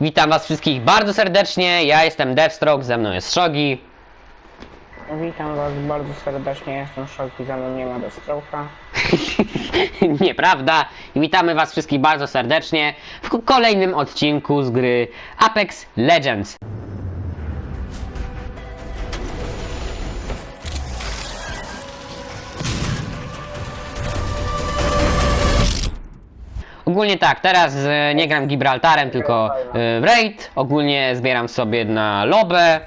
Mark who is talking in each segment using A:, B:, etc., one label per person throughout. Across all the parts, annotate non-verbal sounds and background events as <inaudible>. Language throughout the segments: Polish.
A: Witam was wszystkich bardzo serdecznie, ja jestem Deathstroke, ze mną jest Shogi.
B: Witam was bardzo serdecznie, jestem Szolki, za mną nie ma Deathstroke'a. <laughs>
A: Nieprawda. I witamy was wszystkich bardzo serdecznie w kolejnym odcinku z gry Apex Legends. Ogólnie tak, teraz e, nie gram Gibraltarem, tylko e, w Raid. Ogólnie zbieram sobie na lobę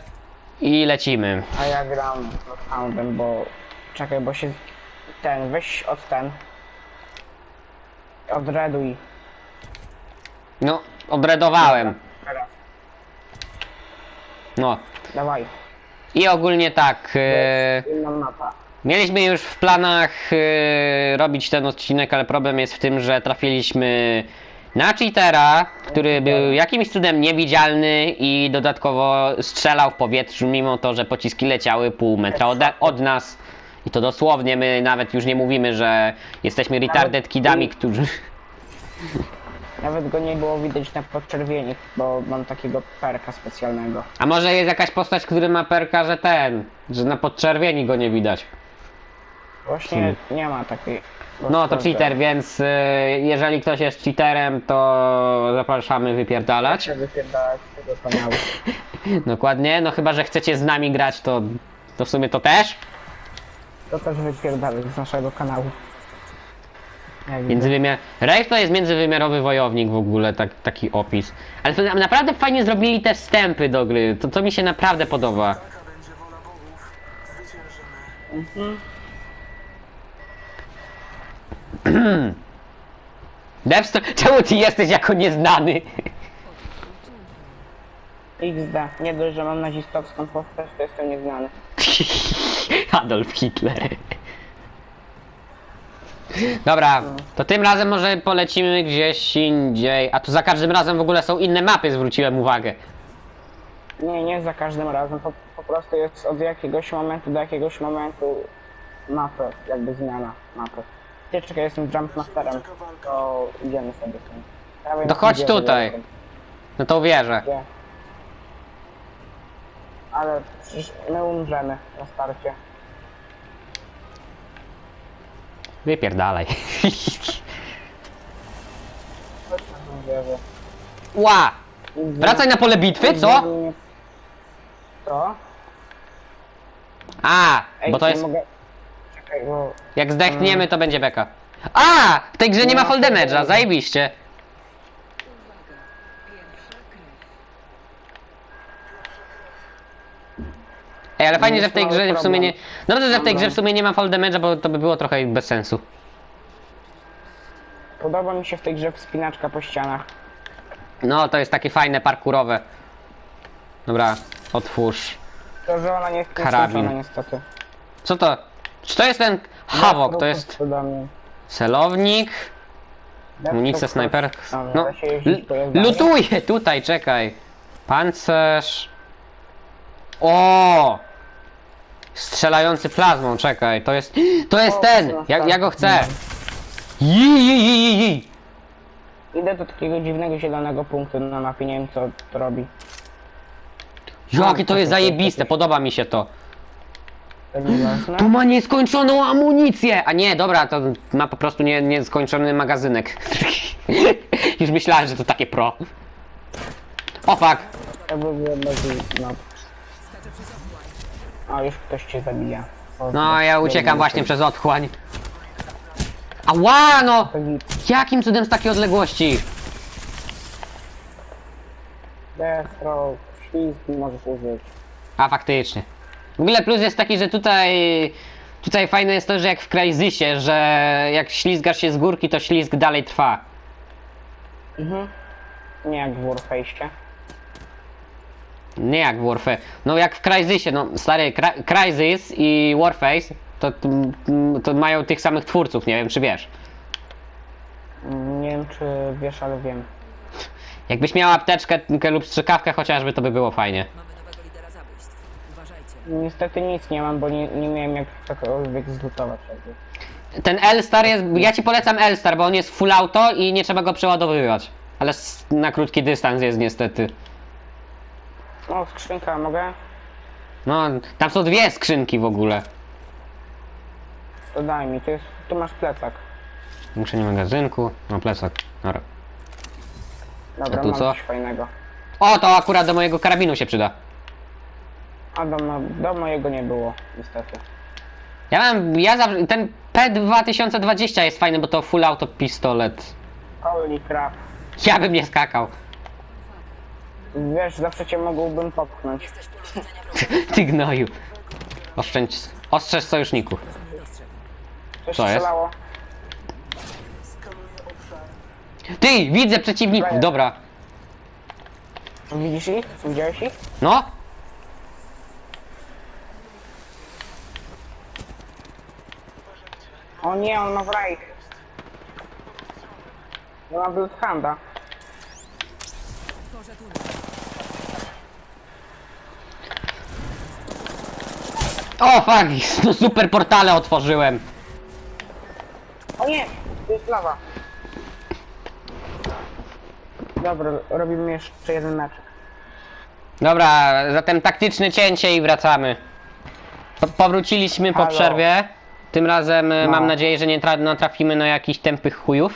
A: i lecimy.
B: A ja gram Houndem, bo... Czekaj, bo się... Ten, weź od ten. Odreduj.
A: No, obredowałem.
B: Teraz,
A: No.
B: dawaj.
A: I ogólnie tak. E,
B: Inna mapa.
A: Mieliśmy już w planach e, robić ten odcinek, ale problem jest w tym, że trafiliśmy na cheatera, który był jakimś cudem niewidzialny i dodatkowo strzelał w powietrzu, mimo to, że pociski leciały pół metra od, od nas. I to dosłownie, my nawet już nie mówimy, że jesteśmy retarded kidami, którzy...
B: Nawet go nie było widać na podczerwieni, bo mam takiego perka specjalnego.
A: A może jest jakaś postać, który ma perka, że ten, że na podczerwieni go nie widać.
B: Właśnie nie ma takiej...
A: No to cheater, więc y, jeżeli ktoś jest cheaterem, to zapraszamy wypierdalać.
B: Chcę wypierdalać z tego kanału. <laughs>
A: Dokładnie, no chyba, że chcecie z nami grać, to, to w sumie to też.
B: To też wypierdalać z naszego kanału. Jak.
A: Międzywymiar... Rafe to jest międzywymiarowy wojownik w ogóle, tak, taki opis. Ale to na- naprawdę fajnie zrobili te wstępy do gry, to, to mi się naprawdę podoba. <clears throat> Devstro, czemu ty jesteś jako nieznany?
B: XD. Nie dość, że mam nazistowską postać, to jestem nieznany. <laughs>
A: Adolf Hitler. Dobra, to tym razem może polecimy gdzieś indziej. A tu za każdym razem w ogóle są inne mapy, zwróciłem uwagę.
B: Nie, nie za każdym razem, po, po prostu jest od jakiegoś momentu do jakiegoś momentu mapy, jakby zmiana mapy. Ty czekaj, jestem Jumpmasterem, to idziemy sobie z tym. Prawie
A: To chodź tutaj.
B: biegłem.
A: No to uwierzę.
B: Gdzie? Ale przecież my umrzemy na starcie.
A: Wypierdalaj.
B: Chodź na tą wieżę.
A: Ła! Wracaj na pole bitwy, co?
B: Co?
A: A,
B: Ej,
A: bo to
B: nie
A: jest...
B: mogę... Czekaj, bo...
A: Jak zdechniemy, to będzie beka. A! W tej grze nie ma fall damage'a, zajebiście. Ej, ale fajnie, że w tej grze w sumie nie... Dobrze, że w tej grze w sumie nie ma fall damage'a, bo to by było trochę bez sensu.
B: Podoba mi się w tej grze wspinaczka po ścianach.
A: No, to jest takie fajne, parkurowe. Dobra, otwórz.
B: To, że ona nie jest
A: Karabin.
B: niestety.
A: Co to? Czy to jest ten Havok? To jest celownik, amunicja snajper. No, lutuję tutaj, czekaj. Pancerz. O! Strzelający plazmą, czekaj, to jest. To jest ten! Ja, ja go chcę! Ji, ji, ji, ji, ji.
B: Idę do takiego dziwnego zielonego punktu na mapie, nie wiem co to robi.
A: Jakie to jest zajebiste, podoba mi się to.
B: Nieważne.
A: Tu ma nieskończoną amunicję! A nie, dobra, to ma po prostu nie, nieskończony magazynek. <laughs> Już myślałem, że to takie pro. O fuck!
B: To by było bardziej, no. A już ktoś cię zabija. O,
A: No, ja uciekam właśnie przez otchłań. Ała, no!
B: to git.
A: Jakim cudem z takiej odległości?
B: Deathstroke, ślizg możesz użyć.
A: A, faktycznie. W ogóle plus jest taki, że tutaj... Tutaj fajne jest to, że jak w Crysisie, że jak ślizgasz się z górki, to ślizg dalej trwa.
B: Mhm. Nie jak w Warface'ie.
A: Nie jak w Warface. No jak w Crysisie, no stary, Cry- Crysis i Warface to, to mają tych samych twórców, nie wiem czy wiesz.
B: Nie wiem czy wiesz, ale wiem.
A: Jakbyś miała apteczkę lub strzykawkę chociażby, to by było fajnie.
B: Niestety nic nie mam, bo nie, nie miałem jak cokolwiek zlutować. jakby.
A: Ten L-Star jest, ja ci polecam L-Star, bo on jest full auto i nie trzeba go przeładowywać. ale s- na krótki dystans jest niestety.
B: O, skrzynka, mogę?
A: No, tam są dwie skrzynki w ogóle.
B: To daj mi, tu, jest, tu masz plecak.
A: Muszenie magazynku, no plecak. Dobra.
B: Dobra,
A: A tu
B: mam
A: co?
B: coś fajnego.
A: O, to akurat do mojego karabinu się przyda.
B: A do, mo- do mojego nie było, niestety.
A: Ja mam, ja ten P2020 jest fajny, bo to full auto pistolet.
B: Holy crap.
A: Ja bym nie skakał.
B: Wiesz, zawsze cię mógłbym popchnąć.
A: Ty gnoju. Oszczędź, ostrzeż sojuszników.
B: Coś
A: Co jest?
B: strzelało.
A: Ty, widzę przeciwników, dobra.
B: Widzisz ich? Widziałeś ich?
A: No,
B: O nie, on ma wrajch. On ma
C: tunel.
A: o fuck, no <laughs> super portale otworzyłem.
B: O nie! To jest lawa. Dobra, robimy jeszcze jeden mecz.
A: Dobra, zatem taktyczne cięcie i wracamy. Po, powróciliśmy po
B: Halo.
A: przerwie. Tym razem e,
B: No.
A: mam nadzieję, że nie tra- natrafimy na jakichś tępych chujów.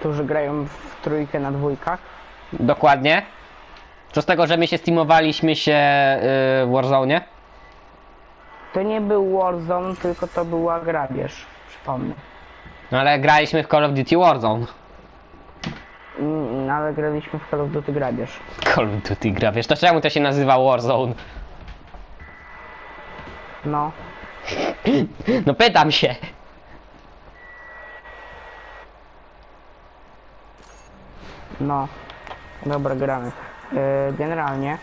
B: Którzy grają w trójkę na dwójkach.
A: Dokładnie. Co z tego, że my się steamowaliśmy się yy, w Warzone?
B: To nie był Warzone, tylko to była grabież. Przypomnę.
A: No ale graliśmy w Call of Duty Warzone.
B: Mm, ale graliśmy w Call of Duty grabież.
A: Call of Duty gra, wiesz, to czemu to się nazywa Warzone?
B: No.
A: No pytam się.
B: No. Dobra, gramy. Yy, generalnie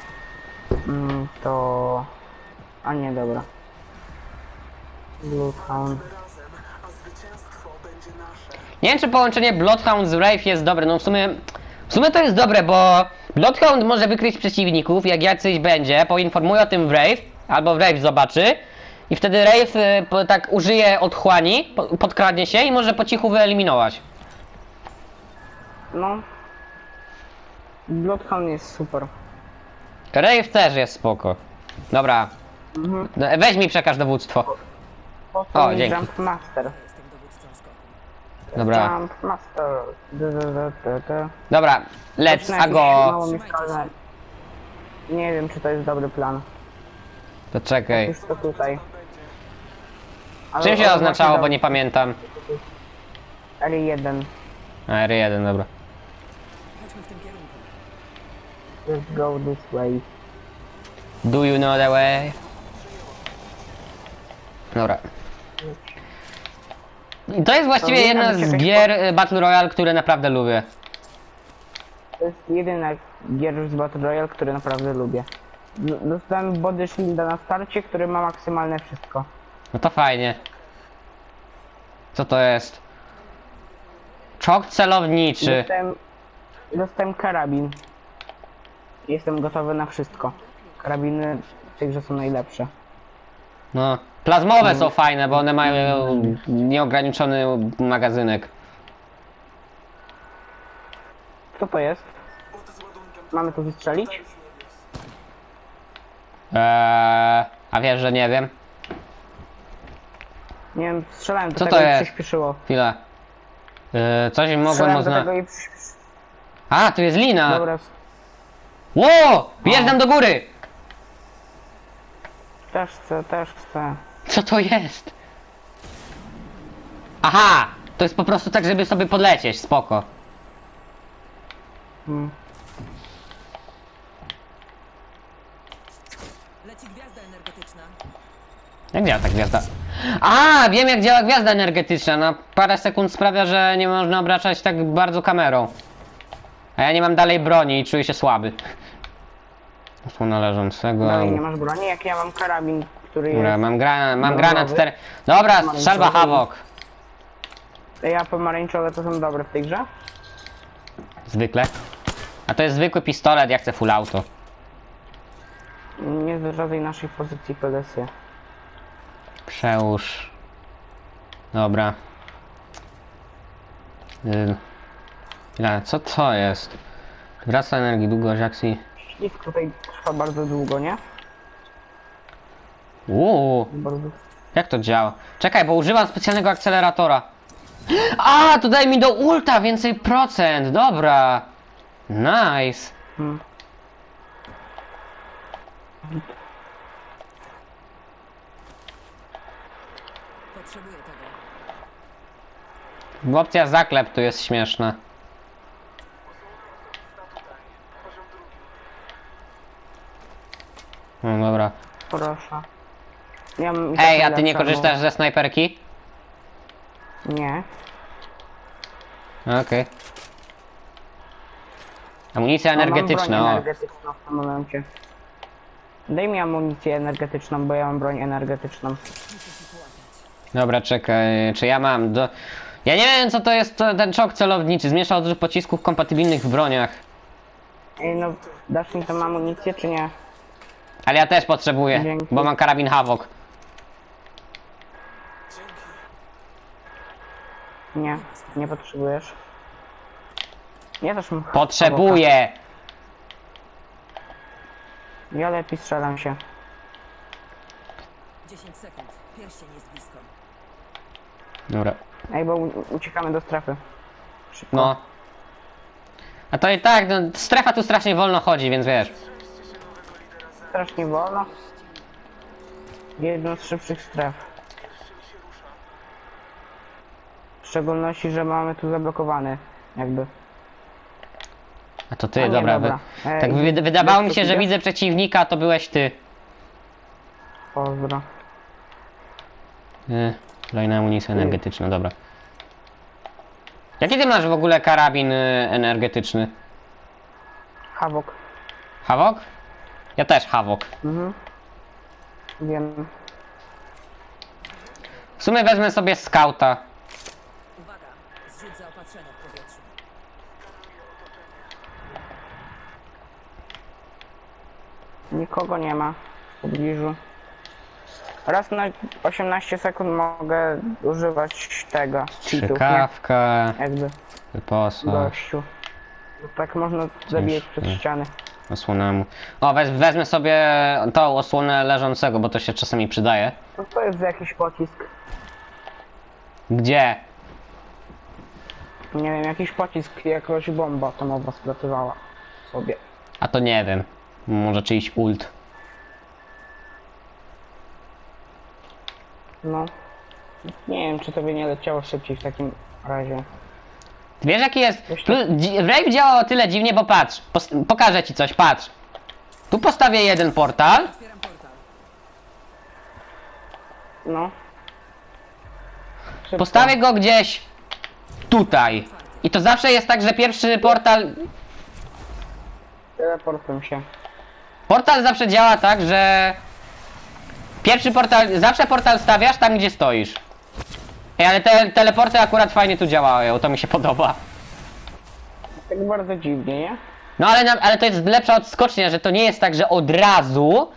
B: mm, to... A nie, dobra. Bloodhound.
A: Nie wiem, czy połączenie Bloodhound z Wraith jest dobre. No w sumie, w sumie to jest dobre, bo Bloodhound może wykryć przeciwników, jak jacyś będzie, poinformuje o tym Wraith, albo Wraith zobaczy. I wtedy Wraith y, po- tak użyje otchłani, po- podkradnie się i może po cichu wyeliminować.
B: No. Bloodhound jest super.
A: Wraith też jest spoko. Dobra.
B: Mhm.
A: No, Weź mi przekaż dowództwo.
B: Po
A: O, dzięki.
B: Jump Master.
C: Jestem dowódcą skoku.
A: Dobra.
B: Jump Master. D, d, d, d, d.
A: Dobra, let's
B: Zacznę
A: a
B: jakieś
A: go.
B: mało mieszkalne. Nie wiem, czy to jest dobry plan.
A: To czekaj.
B: Już to tutaj. Ale
A: Czym się oznaczało,
B: właśnie
A: bo nie pamiętam.
B: dał R1.
A: A, R1, dobra.
B: Let's go this way.
A: Do you know the way? Dobra. I to jest właściwie
B: To
A: jedna z gier y, Battle Royale, które naprawdę lubię.
B: To jest jedyna gier z Battle Royale, który naprawdę lubię. D- Dostałem Body Shielda na starcie, który ma maksymalne wszystko.
A: No to fajnie. Co to jest? Czok celowniczy.
B: Dostałem, dostałem karabin. Jestem gotowy na wszystko. Karabiny w tej grze są najlepsze.
A: No. Plazmowe są fajne, bo one mają nieograniczony magazynek.
B: Co to jest? Mamy to wystrzelić?
A: Eee, a wiesz, że nie wiem?
B: Nie wiem, strzelałem do
A: Co
B: tego
A: to
B: i
A: jest?
B: przyspieszyło.
A: Chwila. Eee, coś mogłem
B: Strzelałem do tego i.
A: A, tu jest lina!
B: Dobra,
A: Ło! Wjeżdżam do góry!
B: też chcę, też chcę.
A: Co to jest? Aha! To jest po prostu tak, żeby sobie podlecieć, spoko.
B: Hmm.
C: Leci gwiazda energetyczna.
A: Jak działa ta gwiazda? A, wiem jak działa gwiazda energetyczna. Na parę sekund sprawia, że nie można obraczać tak bardzo kamerą. A ja nie mam dalej broni i czuję się słaby. Osłona leżącego.
B: Dalej nie masz broni, jak ja mam karabin, który
A: Dobra,
B: jest...
A: mam, gra mam
B: Dobra,
A: granat
B: wy-
A: 4. Dobra, strzelba Havok.
B: Ja pomarańczowe to są dobre w tej grze.
A: Zwykle. A to jest zwykły pistolet, ja chcę full auto.
B: Nie zdradzaj naszej pozycji PDS-y.
A: Przełóż. Dobra. Chwila, co to jest? Wraca energii, długość akcji.
B: Tutaj trwa bardzo długo, nie?
A: Uuu,
B: Bardzo...
A: jak to działa? Czekaj, bo używam specjalnego akceleratora. A, to daje mi do ulta więcej procent, dobra. Nice.
B: Hmm.
C: Potrzebuję tego.
A: Opcja zaklep tu jest śmieszna. No dobra.
B: Proszę. Ja mam
A: Ej, a ty nie korzystasz ze snajperki?
B: Nie.
A: Okej. Amunicja
B: mam
A: energetyczna, o.
B: energetyczną w tym momencie. Daj mi amunicję energetyczną, bo ja mam broń energetyczną.
A: Dobra, czekaj, czy ja mam do... Ja nie wiem co to jest to, ten czok celowniczy, zmiesza odrzut pocisków kompatybilnych w broniach.
B: Ej, no, dasz mi tą amunicję, czy nie?
A: Ale ja też potrzebuję,
B: Dzięki.
A: bo mam karabin Havok.
B: Nie, nie potrzebujesz. Ja też mam
A: Potrzebuję!
B: Ja lepiej strzelam się.
C: 10 sekund. Pierścień jest blisko.
A: Dobra,
B: Ej, bo u- uciekamy do strefy. Szybko.
A: no. A to i tak, no, strefa tu strasznie wolno chodzi, więc wiesz.
B: Strasznie wolno. Jedną z szybszych stref. W szczególności, że mamy tu zablokowany, jakby.
A: A to ty,
B: A nie,
A: dobra.
B: dobra.
A: Wy...
B: Ej,
A: Tak wy- wydawało mi się, że widzę przeciwnika, a to byłeś ty.
B: Pozdro.
A: Yy, kolejna amunicja energetyczna, dobra. Jaki ty masz w ogóle karabin y, energetyczny?
B: Hawok.
A: Havok? Ja też Havok.
B: Mhm. Wiem.
A: W sumie wezmę sobie skauta.
C: Uwaga! Zrzut zaopatrzenia w powietrzu.
B: Nikogo nie ma w pobliżu. Raz na 18 sekund mogę używać tego. cheatów, nie?
A: Strzykawka,
B: Jakby gościu. Bo Tak można zabijać przez ściany.
A: osłona mu. O, wez, wezmę sobie tą osłonę leżącego, bo to się czasami przydaje.
B: Co to jest za jakiś pocisk?
A: Gdzie?
B: Nie wiem, jakiś pocisk, jakaś bomba atomowa splatywała sobie.
A: A to nie wiem. Może czyjś ult.
B: No. Nie wiem, czy tobie nie leciało szybciej w takim razie.
A: Wiesz jaki jest? Tu, dzi- Rave działa o tyle dziwnie, bo patrz. Pos pokażę ci coś, patrz. Tu postawię jeden portal.
C: Otwieram portal.
B: No. Szybko.
A: Postawię go gdzieś tutaj. I to zawsze jest tak, że pierwszy portal.
B: Teleportuj się.
A: Portal zawsze działa tak, że. Pierwszy portal. Zawsze portal stawiasz tam, gdzie stoisz. Ej, ale te teleporty akurat fajnie tu działają, to mi się podoba.
B: Tak bardzo dziwnie, nie?
A: No ale, na- ale to jest lepsza odskocznia, że to nie jest tak, że od razu,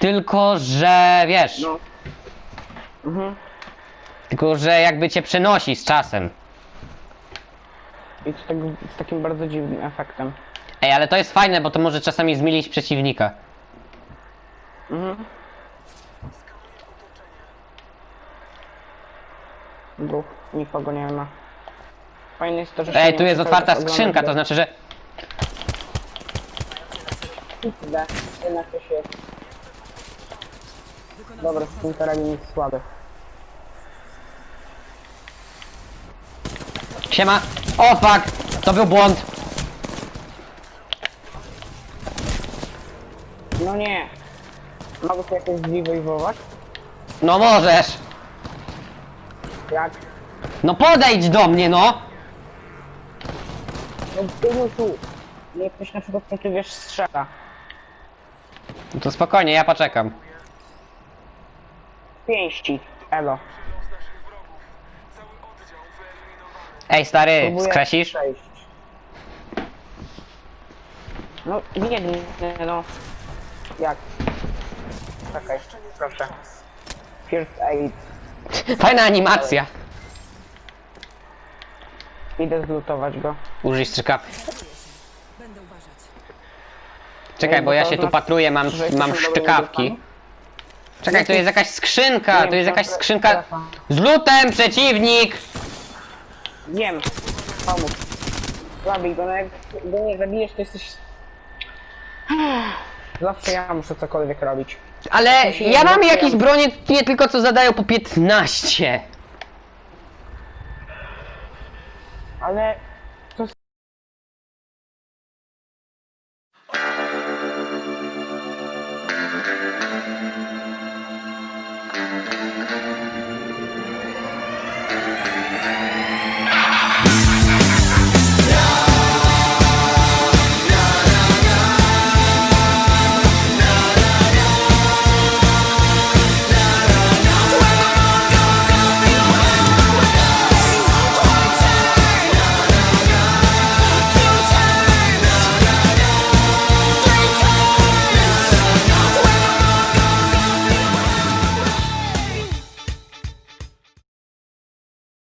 A: tylko że wiesz.
B: No. Mhm.
A: Tylko że jakby cię przenosi z czasem.
B: I to tak, z takim bardzo dziwnym efektem.
A: Ej, ale to jest fajne, bo to może czasami zmielić przeciwnika.
B: Mhm. Duch, nikogo nie ma. Fajne jest to, że się
A: Ej,
B: nie
A: tu jest
B: muszę
A: otwarta
B: oglądać
A: skrzynka, to znaczy, że.
B: Kurde, jednak coś jest.
C: Wykonam
B: Dobra, z tym karabin jest słaby.
A: Siema! O fuck! To był błąd!
B: No nie. Mogę się jakoś zrewolwować?
A: No możesz!
B: Jak?
A: No podejdź do mnie, no!
B: No tu. Nie ktoś na przykład tu wiesz strzela.
A: No to spokojnie, ja poczekam.
B: Pięści. Elo.
A: Ej, stary,
B: Próbuję
A: skreślisz?
B: przejść. No biegnij, no. Jak? Czekaj, proszę. First aid.
A: Fajna animacja.
B: Idę zlutować go.
A: Użyj strzykawki.
C: Będę uważać.
A: Czekaj, bo ja się tu patruję, mam, mam szczykawki. Czekaj, tu jest jakaś skrzynka, tu jest jakaś skrzynka z lutem, przeciwnik!
B: Wiem. Pomóż. Zabij go, no jak go nie zabijesz, to jesteś... Zawsze ja muszę cokolwiek robić.
A: Ale
B: Musimy
A: ja mam
B: wracać.
A: jakieś bronie, nie tylko co zadają po 15.
B: Ale